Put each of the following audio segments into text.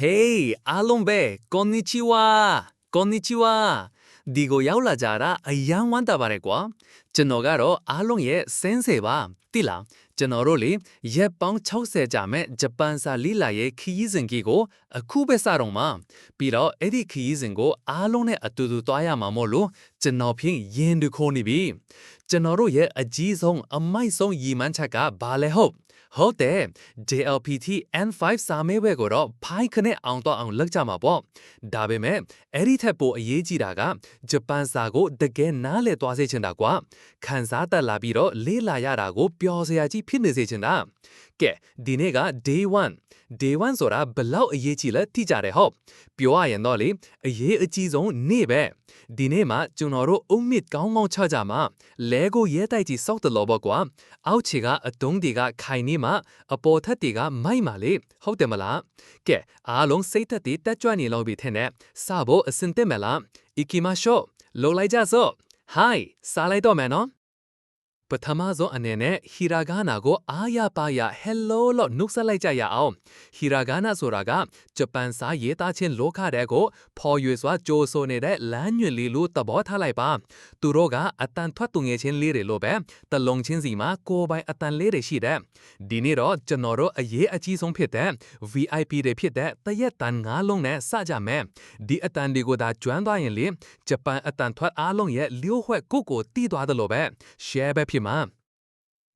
Hey အားလုံးပဲ konnichiwa konnichiwa ဒီကိုရောက်လာကြတာအယမ်းဝမ်းသာပါတယ်ကွာကျွန်တော်ကတော့အားလုံးရဲ့စင်းစေပါတိလားကျွန်တော်တို့လေရက်ပေါင်း60ကြာမဲ့ဂျပန်စာလီလာရဲ့ခီးစဉ်ကြီးကို အခုပဲစတော့မှာပြီးတော့အဲ့ဒီခီးစဉ်ကိုအားလုံးနဲ့အတူတူသွားရမှာမို့လို့ကျွန်တော်ဖြင့်ရင်တူခိုးနေပြီကျွန်တော်တို့ရဲ့အကြီးဆုံးအမိုက်ဆုံးရည်မှန်းချက်ကဘာလဲဟုတ် ဟုတ်တယ် JLPT N5 စာမေးပွဲကိုတော့ဖိုင်ခနဲ့အောင်တော့အောင်လုပ်ကြမှာပေါ့ဒါပေမဲ့အဲ့ဒီထက်ပိုအရေးကြီးတာကဂျပန်စာကိုတကယ်နားလည်သွားစေချင်တာကွာခံစားတတ်လာပြီးတော့လေ့လာရတာကိုပျော်စရာကြီးဖြစ်နေစေချင်တာကဲဒီနေ့က day 1 day 1ဆိုတာဘလောက်အရေးကြီးလဲသိကြတယ်ဟုတ်ပြောရရင်တော့လေအရေးအကြီးဆုံးနေ့ပဲဒီနေ့မှာကျွန်တော်တို့အုံမြစ်ကောင်းကောင်းချကြမှာလဲကိုရဲတိုက်ကြီးစောက်တလောပေါ့ကွာအောက်ခြေကအတုံးတွေကခိုင်နေမှာအပေါ်ထက်တွေကမိုက်မှာလေဟုတ်တယ်မလားကဲအားလုံးစိတ်သက်တွေတက်ကြွနေလောက်ပြီထင်တယ်စဖို့အစင်တက်မလား ikimashou လောက်လိုက်ကြစို့ hi စားလိုက်တော့မယ်နော် ပထမဆုံးအနေနဲ့ဟီရာဂါနာကိုအားရပါရ hello လို့နှုတ်ဆက်လိုက်ကြရအောင်ဟီရာဂါနာဆိုတာကဂျပန်စာရေးသားခြင်းလောကတဲ့ကိုဖော်ရွေစွာကြိုးဆိုနေတဲ့လမ်းညွှန်လေးလို့သဘောထားလိုက်ပါသူတို့ကအတန်ထွက်သူငယ်ချင်းလေးတွေလို့ပဲတလုံးချင်းစီမှာကိုယ်ပိုင်အတန်လေးတွေရှိတဲ့ဒီနေ့တော့ကျွန်တော်တို့အရေးအကြီးဆုံးဖြစ်တဲ့ VIP တွေဖြစ်တဲ့တရက်တန်ငါးလုံးနဲ့စကြမယ်ဒီအတန်တွေကိုသာကျွမ်းသွားရင်လေဂျပန်အတန်ထွက်အားလုံးရဲ့လျှို့ဝှက်ကိုကိုတီးသွားတယ်လို့ပဲ share ပဲဖြစ်မှာ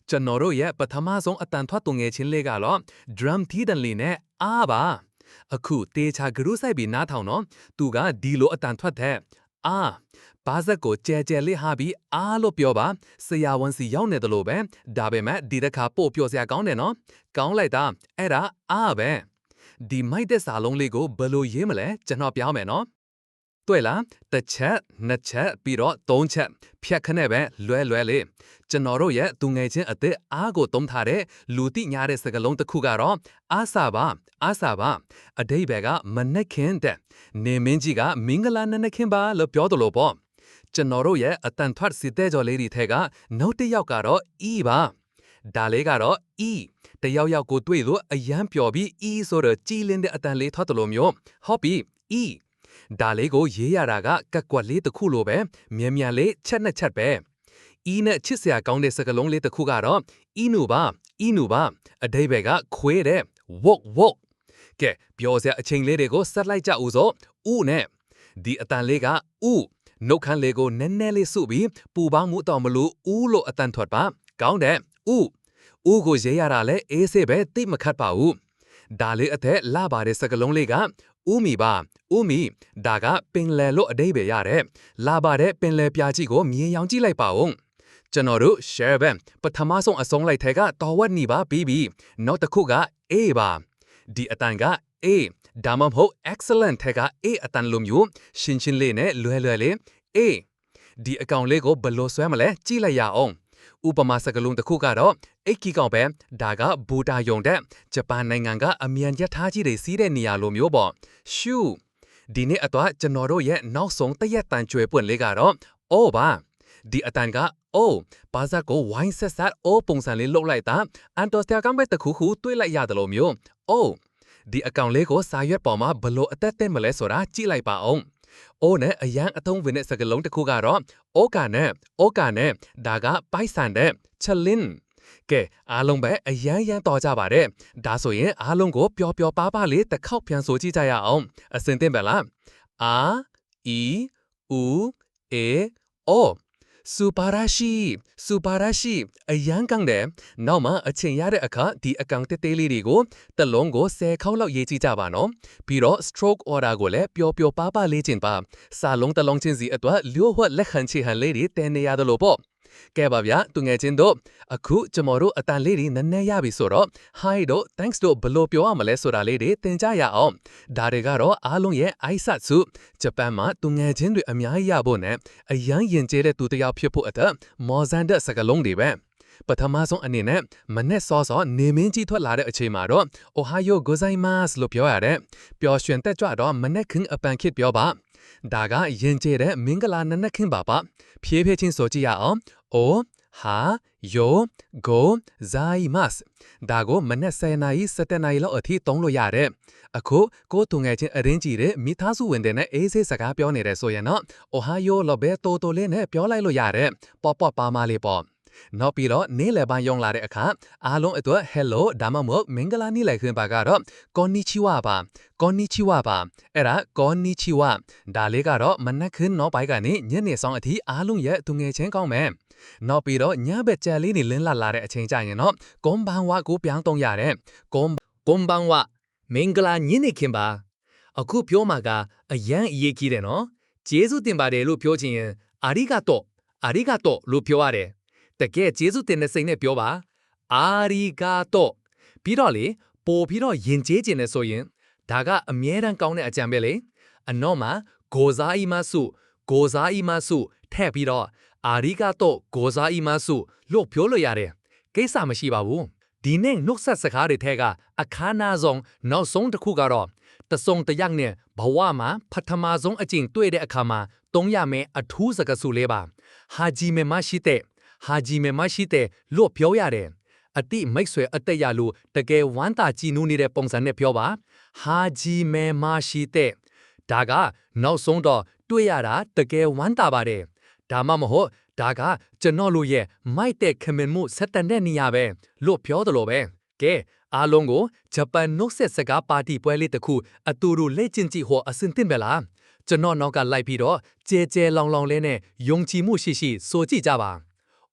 ကျွန်တော်တို့ရဲ့ပထမဆုံးအတန်ထွက်သူငယ်ချင်းလေးကတော့ drum တီးတန်လေးနဲ့အားပါအခုတေချာဂရုစိုက်ပြီးနားထောင်တော့သူကဒီလိုအတန်ထွက်တဲ့အာဘာဇက်ကိုကြဲကြဲလေးဟာပြီးအားလို့ပြောပါဆရာဝန်စီရောက်နေတယ်လို့ပဲဒါပေမဲ့ဒီတစ်ခါပို့ပြောစရာကောင်းတယ်နော်ကောင်းလိုက်တာအဲ့ဒါအားပဲဒီမိုက်တဲ့စာလုံးလေးကိုဘယ်လိုရေးမလဲကျွန်တော်ပြောင်းမယ်နော် တွေ့လားတစ်ချက်နှစ်ချက်ပြီးတော့သုံးချက်ဖြတ်ခနဲ့ပဲလွဲလွဲလေးကျွန်တော်တို့ရဲ့သူငယ်ချင်းအသက်အားကိုသုံးထားတဲ့လူတိညာတဲ့စကားလုံးတစ်ခုကတော့အာစာပါအာစာပါအတိဘယ်ကမနက်ခင်းတဲ့နေမင်းကြီးကမင်္ဂလာနနက်ခင်းပါလို့ပြောတယ်လို့ပေါ့ကျွန်တော်တို့ရဲ့အတန်ထွက်စီတဲ့ကြော်လေးတွေထဲကနောက်တစ်ယောက်ကတော့ဤပါဒါလေးကတော့ဤတယောက်ယောက်ကိုတွေ့လို့အယမ်းပျော်ပြီးဤဆိုတော့ကြည်လင်းတဲ့အတန်လေးထွက်တယ်လို့မျိုးဟောပြီဤ ဒါလေးကိုရေးရတာကကက်ကွက်လေးတစ်ခုလိုပဲမြန်မြန်လေးချက်နှစ်ချက်ပဲဤနဲ့ချစ်စရာကောင်းတဲ့စကားလုံးလေးတစ်ခုကတော့ဤနူပါဤနူပါအတိဘယ်ကခွေးတဲ့ walk walk ကဲပြောစရာအချိန်လေးတွေကိုဆက်လိုက်ကြဦးစို့ဥနဲ့ဒီအတန်လေးကဥနှုတ်ခမ်းလေးကိုနည်းနည်းလေးစုပြီးပူပေါင်းမှုတော့မလို့ဥလို့အတန်ထွက်ပါ ကောင်းတယ်ဥဥကိုရေးရတာလဲအေးဆေးပဲတိတ်မခတ်ပါဘူး ဒါလေးအထက်လာပါတဲ့စကလုံးလေးကဥမီပါဥမီဒါကပင်လယ်လို့အတိတ်ပဲရတယ်လာပါတဲ့ပင်လယ်ပြာကြီးကိုမြင်ရောင်ကြည့်လိုက်ပါဦးကျွန်တော်တို့ share ပဲပထမဆုံးအဆုံးလိုက်ထဲကတော်ဝက်နေပါပြီးပြီနောက်တစ်ခုက A ပါဒီအတန်က A ဒါမှမဟုတ် excellent ထဲက A အတန်လိုမျိုးရှင်းရှင်းလေးနဲ့လွယ်လွယ်လေး A ဒီအကောင်လေးကိုဘယ်လိုဆွဲမလဲကြည့်လိုက်ရအောင် ဥပမာစကားလုံးတစ်ခုကတော့အိတ်ကီကောင်ပဲဒါကဘူတာယုံတဲ့ဂျပန်နိုင်ငံကအမြန်ရထားကြီးတွေစီးတဲ့နေရာလိုမျိုးပေါ့ရှူဒီနေ့အတွက်ကျွန်တော်တို့ရဲ့နောက်ဆုံးတရက်တန်ကျွဲပွင့်လေးကတော့အော်ပါဒီအတန်ကအိုးဘာသာကိုဝိုင်းဆက်ဆက်အိုးပုံစံလေးလှုပ်လိုက်တာအန်တိုစတယာကမ်ပဲတခုခုတွေးလိုက်ရတယ်လို့မျိုးအိုးဒီအကောင်လေးကိုစာရွက်ပေါ်မှာဘလို့အသက်သက်မလဲဆိုတာကြည့်လိုက်ပါအောင် အိုးနဲ့အရန်အထုံးဝင်တဲ့စကားလုံးတစ်ခုကတော့အိုကာနဲ့အိုကာနဲ့ဒါကပိုက်ဆန်တဲ့ချက်လင်းကဲအားလုံးပဲအရန်ရန်တော်ကြပါတယ်ဒါဆိုရင်အားလုံးကိုပျော်ပျော်ပါပါလေးတစ်ခေါက်ပြန်ဆိုကြည့်ကြရအောင်အစင်သင့်ပဲလားအာအီဥအေအို စူပါရာရှိစူပါရာရှိအရန်ကောင်းတယ်နောက်မှအချိန်ရတဲ့အခါဒီအကောင့်တေးသေးလေးတွေကိုတစ်လုံးကို10ခေါက်လောက်ရေးကြည့်ကြပါနော်ပြီးတော့ stroke order ကိုလည်းပျော်ပျော်ပါပါလေးချင်းပါစာလုံးတစ်လုံးချင်းစီအတွက်လျှို့ဝှက်လက်ခံချေဟန်လေးတွေတင်နေရတယ်လို့ပေါ့ ကဲပါဗျာသူငယ်ချင်းတို့အခုကျမတို့အတန်လေးတွေနည်းနည်းရပြီဆိုတော့ hi တို့ thanks တို့ဘယ်လိုပြောရမလဲဆိုတာလေးတွေသင်ကြရအောင်ဒါတွေကတော့အားလုံးရဲ့ aisatsu ဂျပန်မှာသူငယ်ချင်းတွေအများကြီးရဖို့နဲ့အရန်ရင်ကျဲတဲ့သူတစ်ယောက်ဖြစ်ဖို့အတွက်မော်ဇန်တဲ့စကားလုံးတွေပဲပထမဆုံးအနေနဲ့မနဲ့စောစောနေမင်းကြီးထွက်လာတဲ့အချိန်မှာတော့ Ohio gozaimasu လို့ပြောရတယ်ပျော်ရွှင်တက်ကြွတော့မနဲ့ခင်းအပန်ခစ်ပြောပါဒါကရင်ကျဲတဲ့မင်္ဂလာနနက်ခင်းပါပါဖြည်းဖြည်းချင်းဆိုကြည့်ရအောင် O ဟာယိုဂိုဇိုင်မတ်ဒါကိုမနက်10နာရီ17နာရီလောက်အထိသုံးလို့ရတယ်အခုကိုသူငယ်ချင်းအရင်းကြီးတဲ့မိသားစုဝင်တွေနဲ့အေးဆေးစကားပြောနေတယ်ဆိုရင်တော့အိုဟိုင်ယိုလော်ဘဲတိုတိုလေးနဲ့ပြောလိုက်လို့ရတယ်ပေါ့ပေါ့ပါမလေးပေါ့နောက်ပြီးတော့နေ့လယ်ပိုင်းရောက်လာတဲ့အခါအားလုံးအတွက် hello ဒါမှမဟုတ်မင်္ဂလာနေ့လည်ခင်းပါကတော့ konnichiwa ပါ konnichiwa ပါအဲ့ဒါ konnichiwa ဒါလေးကတော့မနက်ခင်းနောက်ပိုင်းကနေညနေဆောင်အထိအားလုံးရဲ့သူငယ်ချင်းကောင်းမယ် နောက်ပြီးတော့ညဘက်ကြက်လေးနေလင်းလာလာတဲ့အချိန်ကျရင်တော့ကွန်ဘန်ဝါကိုပြောင်းတော့ရတယ်ကွန်ကွန်ဘန်ဝါမင်္ဂလာညနေခင်းပါအခုပြောမှာကအရန်အရေးကြီးတယ်နော်ကျေးဇူးတင်ပါတယ်လို့ပြောချင်ရင်အာရီဂါတော့အာရီဂါတော့လို့ပြောရတယ်တကယ်ကျေးဇူးတင်တဲ့စိတ်နဲ့ပြောပါအာရီဂါတော့ပြီးတော့လေပို့ပြီးတော့ယဉ်ကျေးခြင်းနဲ့ဆိုရင်ဒါကအမြဲတမ်းကောင်းတဲ့အကြံပဲလေအနော်မှာဂိုဇာအီမဆုဂိုဇာအီမဆုထည့်ပြီးတော့ အာရီဂါတော့ဂိုဇာအီမဆုလို့ပြောလို့ရတယ်ကိစ္စမရှိပါဘူးဒီနေ့နှုတ်ဆက်စကားတွေထဲကအခါနာဆုံးနောက်ဆုံးတစ်ခုကတော့တစုံတယောက်နဲ့ဘဝမှာပထမဆုံးအကျင့်တွေ့တဲ့အခါမှာသုံးရမယ့်အထူးစကားစုလေးပါဟာဂျီမေမရှိတဲ့ဟာဂျီမေမရှိတဲ့လို့ပြောရတယ်အတိမိတ်ဆွေအတက်ရလို့တကယ်ဝမ်းသာကြည်နူးနေတဲ့ပုံစံနဲ့ပြောပါဟာဂျီမေမရှိတဲ့ဒါကနောက်ဆုံးတော့တွေ့ရတာတကယ်ဝမ်းသာပါတယ် ဒါမှမဟုတ်ဒါကကျွန်တော်တို့ရဲ့မိုက်တဲ့ခမင်မှုဆက်တန်တဲ့နေရာပဲလို့ပြောတယ်လို့ပဲကဲအားလုံးကိုဂျပန်နှုတ်ဆက်စကားပါတီပွဲလေးတစ်ခုအတူတူလေ့ကျင့်ကြည့်ဟောအဆင်သင့်ပဲလားကျွန်တော်နောက်ကလိုက်ပြီးတော့ကြဲကြဲလောင်လောင်လေးနဲ့ယုံကြည်မှုရှိရှိဆိုကြည့်ကြပါ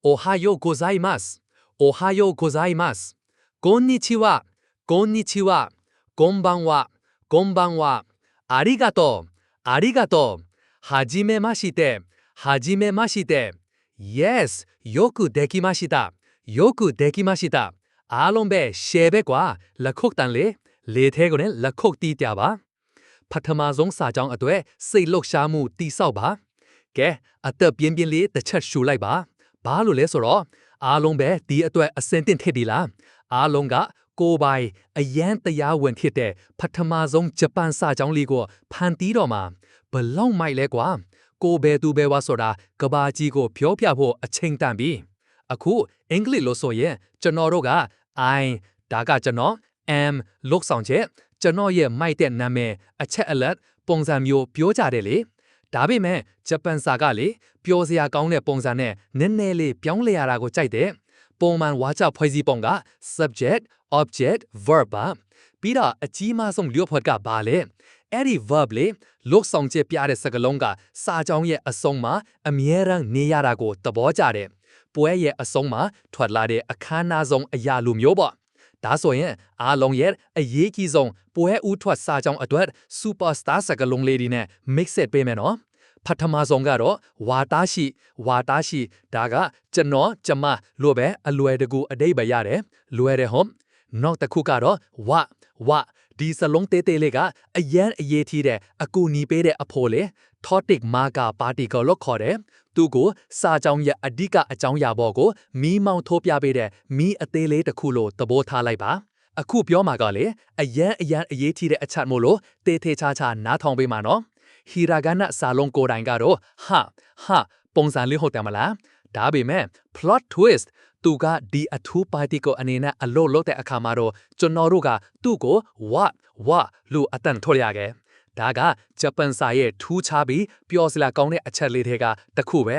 โอไฮโอโกไซมัสโอไฮโอโกไซมัสこんにちはこんにちはこんばんはこんばんはありがとうありがとうはじめまして はじめまして yes よくできましたよくできましたအားလုံးပဲရှယ်ပဲကွာလက်ခုတ်တန်လေလေထဲကိုလည်းလက်ခုတ်တီးကြပါပထမဆုံးစာကြောင်းအတွေ့စိတ်လှုပ်ရှားမှုတိဆောက်ပါကဲအသက်ပြင်းပြင်းလေးတစ်ချက်ရှူလိုက်ပါဘာလို့လဲဆိုတော့အားလုံးပဲဒီအတွက်အစင်တင်ထစ်ဒီလားအားလုံးကကိုယ်ပိုင်အရန်တရားဝင်ဖြစ်တဲ့ပထမဆုံးဂျပန်စာကြောင်းလေးကိုဖန်တီးတော့မှာဘလောက်မိုက်လဲကွာ ကိုဘယ်သူပဲဝါဆိုတာကဘာကြီးကိုပြောပြဖို့အချိန်တန်ပြီအခုအင်္ဂလိပ်လို့ဆိုရင်ကျွန်တော်တို့က I ဒါကကျွန်တော် am လုတ်ဆောင်ချက်ကျွန်တော်ရဲ့မိုက်တဲ့နာမည်အချက်အလက်ပုံစံမျိုးပြောကြတယ်လေဒါပေမဲ့ဂျပန်စာကလေပြောစရာကောင်းတဲ့ပုံစံနဲ့နည်းနည်းလေးပြောင်းလဲရတာကိုကြိုက်တယ်ပုံမှန်ဝါကျဖွဲ့စည်းပုံက subject object verb ပါပြီးတော့အကြီးမားဆုံးလျှော့ဖွဲ့ကဘာလဲ အဲ့ဒီ verb လေလုတ်ဆောင်ချက်ပြတဲ့စကားလုံးကစာကြောင်းရဲ့အဆုံးမှာအမြဲတမ်းနေရတာကိုသဘောကျတယ်ပွဲရဲ့အဆုံးမှာထွက်လာတဲ့အခမ်းအနားဆုံးအရာလိုမျိုးပေါ့ဒါဆိုရင်အားလုံးရဲ့အရေးကြီးဆုံးပွဲဦးထွက်စာကြောင်းအတွက် superstar စကားလုံးလေးတွေနဲ့ mix it ပေးမယ်နော်ပထမဆုံးကတော့ဝါတာရှိဝါတာရှိဒါကကျွန်တော်ကျမလို့ပဲအလွယ်တကူအတိတ်ပဲရတယ်လွယ်တယ်ဟုတ်နောက်တစ်ခုကတော့ဝဝ ဒီစလုံးတေးသေးလေးကအရန်အရေးကြီးတဲ့အကူညီပေးတဲ့အဖိုးလေ topic marker particle လို့ခေါ်တယ်သူကိုစာကြောင်းရဲ့အဓိကအကြောင်းအရာပေါ်ကိုမီးမောင်းထိုးပြပေးတဲ့မီးအသေးလေးတစ်ခုလို့သဘောထားလိုက်ပါအခုပြောမှာကလေအရန်အရန်အရေးကြီးတဲ့အချက်မို့လို့တေးသေးချာချာနားထောင်ပေးမှာနော်ဟီရာဂနာစာလုံးကိုယ်တိုင်ကတော့ဟာဟာပုံစံလေးဟုတ်တယ်မလားဒါပေမဲ့ plot twist သူကဒီအထူးပါတီကိုအနေနဲ့အလို့လုပ်တဲ့အခါမှာတော့ကျွန်တော်တို့ကသူ့ကို what what လို့အတန်ထုတ်ရခဲ့ဒါကဂျပန်စာရဲ့ထူးခြားပြီးပျော်စရာကောင်းတဲ့အချက်လေးတွေကတစ်ခုပဲ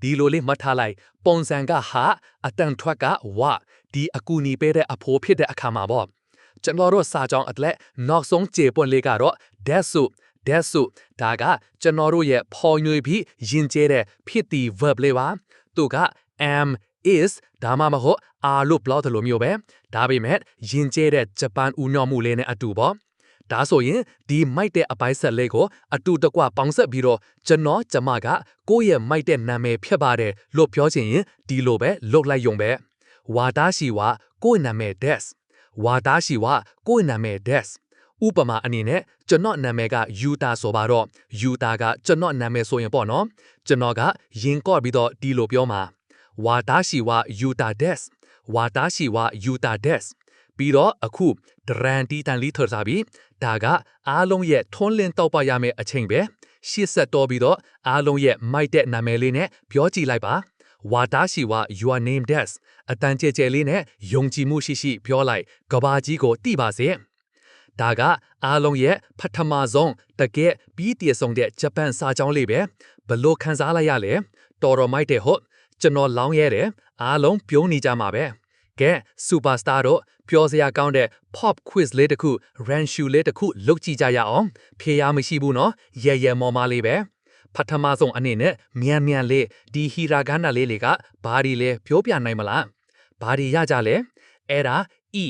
ဒီလိုလေးမှတ်ထားလိုက်ပုံစံကဟာအတန်ထွက်ကဝဒီအကူအညီပေးတဲ့အဖိုးဖြစ်တဲ့အခါမှာပေါ့ကျွန်တော်တို့စာကြောင်းအတလက်နောက်ဆုံးကြေပွင့်လေးကတော့ that soup that soup ဒါကကျွန်တော်တို့ရဲ့ဖော်ညွှေပြီးယဉ်ကျေးတဲ့ဖြစ်တည် verb လေးပါသူက am is ဒါမှမဟုတ် are လို့ block တယ်လို့မျိုးပဲဒါပေမဲ့ယဉ်ကျေးတဲ့ဂျပန်ဦးညွှန်မှုလေးနဲ့အတူပေါ့ဒါဆိုရင်ဒီမိုက်တဲ့အပိုင်းဆက်လေးကိုအတူတကွပေါင်းဆက်ပြီးတော့ကျွန်တော်ကျမကကိုယ့်ရဲ့မိုက်တဲ့နာမည်ဖြစ်ပါတယ်လို့ပြောချင်ရင်ဒီလိုပဲလုပ်လိုက်ရုံပဲဝါတာရှိဝကိုယ့်နာမည် des ဝါတာရှိဝကိုယ့်နာမည် des ဥပမာအနေနဲ့ကျွန်တော်နာမည်ကယူတာဆိုပါတော့ယူတာကကျွန်တော်နာမည်ဆိုရင်ပေါ့နော်ကျွန်တော်ကရင်ကော့ပြီးတော့ဒီလိုပြောမှာ ဝါတာရှိဝယူတာ des ဝါတာရှိဝယူတာ des ပြီးတော့အခုဒရန်တီတန်လီထော်စားပြီးဒါကအားလုံးရဲ့ထွန်းလင်းတောက်ပရမယ့်အချိန်ပဲရှစ်ဆက်တော်ပြီးတော့အားလုံးရဲ့မိုက်တဲ့နာမည်လေးနဲ့ပြောကြည့်လိုက်ပါဝါတာရှိဝ your name des အတန်ကျဲကျဲလေးနဲ့ယုံကြည်မှုရှိရှိပြောလိုက်ကဘာကြီးကိုတိပါစေဒါကအားလုံးရဲ့ပထမဆုံးတကယ်ပြီးတည်ဆုံးတဲ့ဂျပန်စာကြောင်းလေးပဲဘလို့ခန်းစားလိုက်ရလဲတော်တော်မိုက်တဲ့ဟုတ် ကျွန်တော်လောင်းရဲတယ်အားလုံးပြုံးနေကြမှာပဲကဲစူပါစတာတို့ပြောစရာကောင်းတဲ့ pop quiz လေးတစ်ခု ran shoe လေးတစ်ခုလုပ်ကြည့်ကြရအောင်ဖြေရမရှိဘူးနော်ရဲရဲမော်မာလေးပဲပထမဆုံးအနေနဲ့မြန်မြန်လေးဒီဟီရာဂနာလေးတွေကဘာဒီလဲပြောပြနိုင်မလားဘာဒီရကြလဲအဲ့ဒါ e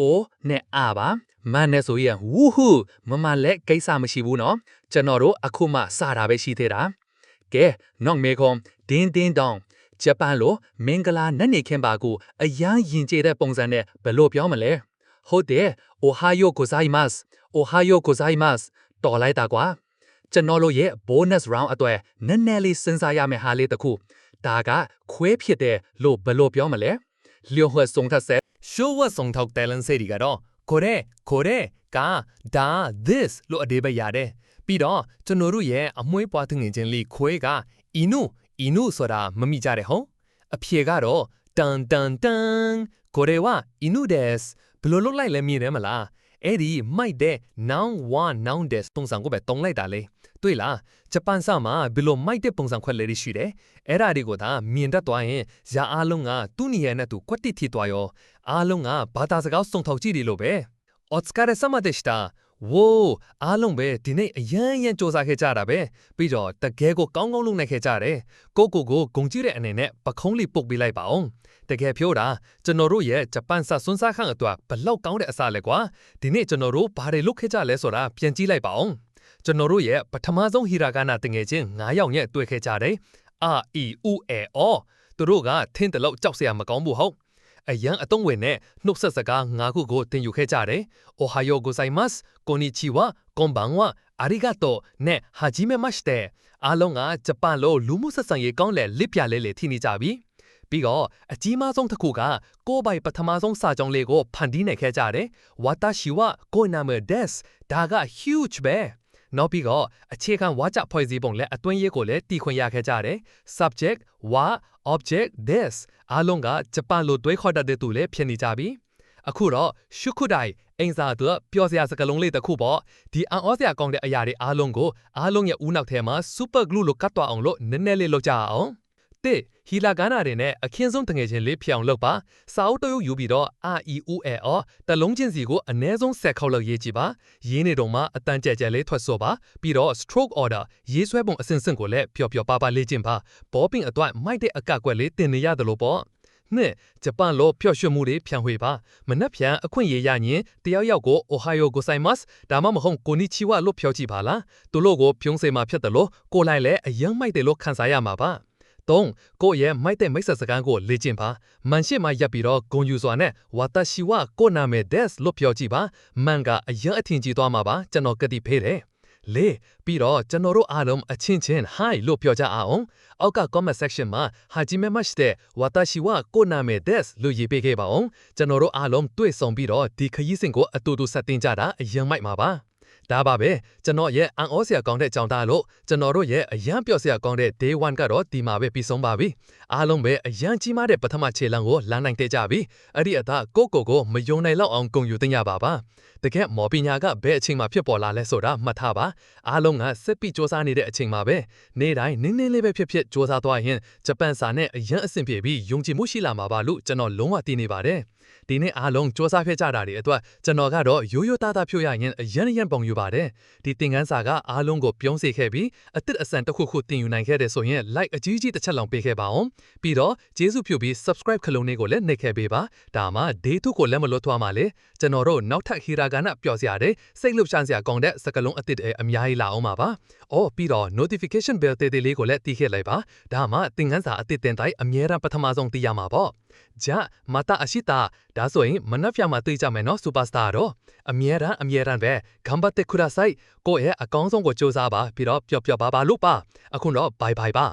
o နဲ့ a ပါမန်နဲ့ဆိုရင်ဝူဟူမမလက်ကိစ္စမရှိဘူးနော်ကျွန်တော်တို့အခုမှစတာပဲရှိသေးတာကဲနောက်မေခွန်ဒင်းဒင်းတောင် ဂျပန်လိုမင်္ဂလာနတ်နေခင်ပါကိုအရန်ရင်ကျတဲ့ပုံစံနဲ့ဘယ်လိုပြောမလဲဟုတ်တယ် Ohio gozaimasu Ohio gozaimasu တော်လိုက်တာကွာကျွန်တော်တို့ရဲ့ bonus round အတွက်နည်းနည်းလေးစဉ်းစားရမယ့်ဟာလေးတစ်ခုဒါကခွဲဖြစ်တယ်လို့ဘယ်လိုပြောမလဲလျှို့ဝှက်ဆုံးထက်ဆက် show what ဆောင်ထောက် talent စိတ်တွေကတော့ကိုရဲကိုရဲကဒါ this လို့အဓိပ္ပာယ်ရတယ်ပြီးတော့ကျွန်တော်တို့ရဲ့အမွှေးပွားသူငယ်ချင်းလေးခွေးက inu inu ဆိုတာမမိကြတဲ့ဟုတ်အဖြေကတော့တန်တန်တန်ကိုရဲဝ inu des ဘယ်လိုလုပ်လိုက်လဲမြင်တယ်မလားအဲ့ဒီမိုက်တဲ့ noun one noun des ပုံစံကိုပဲတုံးလိုက်တာလေတွေ့လားဂျပန်စာမှာဘယ်လိုမိုက်တဲ့ပုံစံခွက်လေးတွေရှိတယ်အဲ့ဒါတွေကိုသာမြင်တတ်သွားရင်ဇာအားလုံးကသူ့နေရာနဲ့သူကွက်တိထိသွားရောအားလုံးကဘာသာစကားစုံထောက်ကြည့်တယ်လို့ပဲお疲れ様でした ဝိုးအားလုံးပဲဒီနေ့အရန်ရန်စူးစမ်းခဲ့ကြတာပဲပြီးတော့တကယ်ကိုကောင်းကောင်းလုပ်နိုင်ခဲ့ကြတယ်ကိုကိုကိုဂုံကြည့်တဲ့အနေနဲ့ပခုံးလေးပုတ်ပေးလိုက်ပါအောင်တကယ်ပြောတာကျွန်တော်တို့ရဲ့ဂျပန်စာစွန်းစားခန့်အတွက်ဘလောက်ကောင်းတဲ့အစားလဲကွာဒီနေ့ကျွန်တော်တို့ဘာတွေလုပ်ခဲ့ကြလဲဆိုတာပြန်ကြည့်လိုက်ပါအောင်ကျွန်တော်တို့ရဲ့ပထမဆုံးဟီရာဂနာတငယ်ချင်း9ယောက်နဲ့တွေ့ခဲ့ကြတယ်အာအီဥအေအောသူတို့ကထင်းတလောက်ကြောက်စရာမကောင်းဘူးဟုတ် အရန်အတုံးဝင်နဲ့နှုတ်ဆက်စကား၅ခုကိုသင်ယူခဲ့ကြတယ်။ Ohayo gozaimasu, konnichiwa, konbanwa, arigato နဲ့ hajime mashite အားလုံးကဂျပန်လိုလူမှုဆက်ဆံရေးကောင်းတဲ့လစ်ပြလဲလေထိနေကြပြီ။ပြီးတော့အကြီးမားဆုံးတစ်ခုကကိုယ့်ဘိုင်ပထမဆုံးစာကြောင်းလေးကိုဖန်တီးနိုင်ခဲ့ကြတယ်။ Watashi wa koiname desu ဒါက huge ပဲ။ နောက်ပြီးတော့အခြေခံဝါကျဖွဲ့စည်းပုံနဲ့အတွင်းရေးကိုလည်းတည်ခွင့်ရခဲ့ကြတယ်။ subject wa object this အားလုံးကဂျပန်လိုတွေးခေါ်တတ်တဲ့သူလည်းဖြစ်နေကြပြီ။အခုတော့ရှုခုတိုင်အင်စာတို့ပျော်စရာစကားလုံးလေးတစ်ခုပေါ့ဒီအံ့ဩစရာကောင်းတဲ့အရာတွေအားလုံးကိုအားလုံးရဲ့ဦးနောက်ထဲမှာ super glue လို့ကတ်သွားအောင်လို့နည်းနည်းလေးလုပ်ကြအောင်။ တစ်ဟီလာဂါနာတွေနဲ့အခင်းဆုံးတငယ်ချင်းလေးဖြစ်အောင်လုပ်ပါစာအုပ်တရုပ်ယူပြီးတော့အာအီဦးအဲအောတလုံးချင်းစီကိုအနည်းဆုံး10ခေါက်လောက်ရေးကြည့်ပါရေးနေတော့မှအတန်ကြဲကြဲလေးထွက်ဆိုပါပြီးတော့ stroke order ရေးဆွဲပုံအစဉ်စဉ်ကိုလည်းပျော်ပျော်ပါပါလေ့ကျင့်ပါဘောပင်အတွက်မိုက်တဲ့အကကွက်လေးတင်နေရတယ်လို့ပေါ့နှစ်ဂျပန်လိုပျော်ရွှင်မှုတွေဖြန့်ဝေပါမနှက်ဖြန်အခွင့်အရေးရရင်တယောက်ယောက်ကို Ohio gozaimasu ဒါမှမဟုတ် Konnichiwa လို့ဖြောကြည့်ပါလားသူတို့ကိုပြုံးစေမှာဖြစ်တယ်လို့ကိုလိုက်လည်းအယမ်းမိုက်တယ်လို့ခံစားရမှာပါ 3 ကိုယ့်ရဲ့မိုက်တဲ့မိတ်ဆက်စကားကိုလေ့ကျင့်ပါမန်ရှိမှရပ်ပြီးတော့ဂုံယူစွာနဲ့ဝါတရှိဝကိုနာမဲဒက်စ်လို့ပြောကြည့်ပါမန်ကအရင်အထင်ကြီးသွားမှာပါကျွန်တော်ကတိဖေးတယ်လေပြီးတော့ကျွန်တော်တို့အားလုံးအချင်းချင်း hi လို့ပြောကြအောင်အောက်က comment section မှာဟာဂျီမဲမတ်တဲ့ဝါတရှိဝကိုနာမဲဒက်စ်လို့ရေးပေးခဲ့ပါအောင်ကျွန်တော်တို့အားလုံးတွေ့ဆုံပြီးတော့ဒီခရီးစဉ်ကိုအတူတူဆက်တင်ကြတာအရင်မိုက်မှာပါ ဒါပါပဲကျွန်တော်ရဲ့အန်အောစရာကောင်းတဲ့ကြောင်သားလို့ကျွန်တော်တို့ရဲ့အရန်ပြော့စရာကောင်းတဲ့ day 1ကတော့ဒီမှာပဲပြီးဆုံးပါပြီအားလုံးပဲအရန်ကြီးမားတဲ့ပထမခြေလှမ်းကိုလမ်းနိုင်တဲ့ကြပြီအဲ့ဒီအသာကိုကိုကိုမယုံနိုင်လောက်အောင်ဂုဏ်ယူသိရပါပါတကယ်မော်ပညာကဘယ်အချိန်မှဖြစ်ပေါ်လာလဲဆိုတာမှတ်ထားပါအားလုံးကစစ်ပြီးစ조사နေတဲ့အချိန်မှာပဲနေ့တိုင်းနင်းနင်းလေးပဲဖြစ်ဖြစ်စ조사သွားရင်ဂျပန်စာနဲ့အရန်အဆင်ပြေပြီးယုံကြည်မှုရှိလာမှာပါလို့ကျွန်တော်လုံးဝသိနေပါတယ် ဒီနေ့အားလုံးစ조사ဖြစ်ကြတာတွေအတွက်ကျွန်တော်ကတော့ရိုးရိုးသားသားဖြိုးရရင်အရန်ရန်ပုံယူပါတယ်ဒီသင်ခန်းစာကအားလုံးကိုပြုံးစေခဲ့ပြီးအသစ်အဆန်တစ်ခုခုသင်ယူနိုင်ခဲ့တယ်ဆိုရင် like အကြီးကြီးတစ်ချက်လောင်ပေးခဲ့ပါအောင်ပြီးတော့ကျေးဇူးပြုပြီး subscribe ခလုံးလေးကိုလည်းနှိပ်ခဲ့ပေးပါဒါမှ day 2ကိုလက်မလွတ်သွားမှာလေကျွန်တော်တို့နောက်ထပ်ဟီရာဂါနပျော်စရာတွေစိတ်လှုပ်ရှားစရာကောင်းတဲ့စကလုံးအသစ်တွေအများကြီးလာအောင်ပါပါအော်ပြီးတော့ notification bell တေးသေးလေးကိုလည်းတီးခဲ့လိုက်ပါဒါမှသင်ခန်းစာအသစ်တင်တိုင်းအမြဲတမ်းပထမဆုံးသိရမှာပေါ့ じゃあまた明日ဒါဆိုရင်မနှက်ပြမှာတွေ့ကြမယ်နော်စူပါစတာတော့အမြဲတမ်းအမြဲတမ်းပဲ頑張ってくださいကိုယ့်ရဲ့အကောင်းဆုံးကိုစူးစမ်းပါပြီးတော့ပျော်ပျော်ပါပါလို့ပါအခုတော့ bye bye ပါ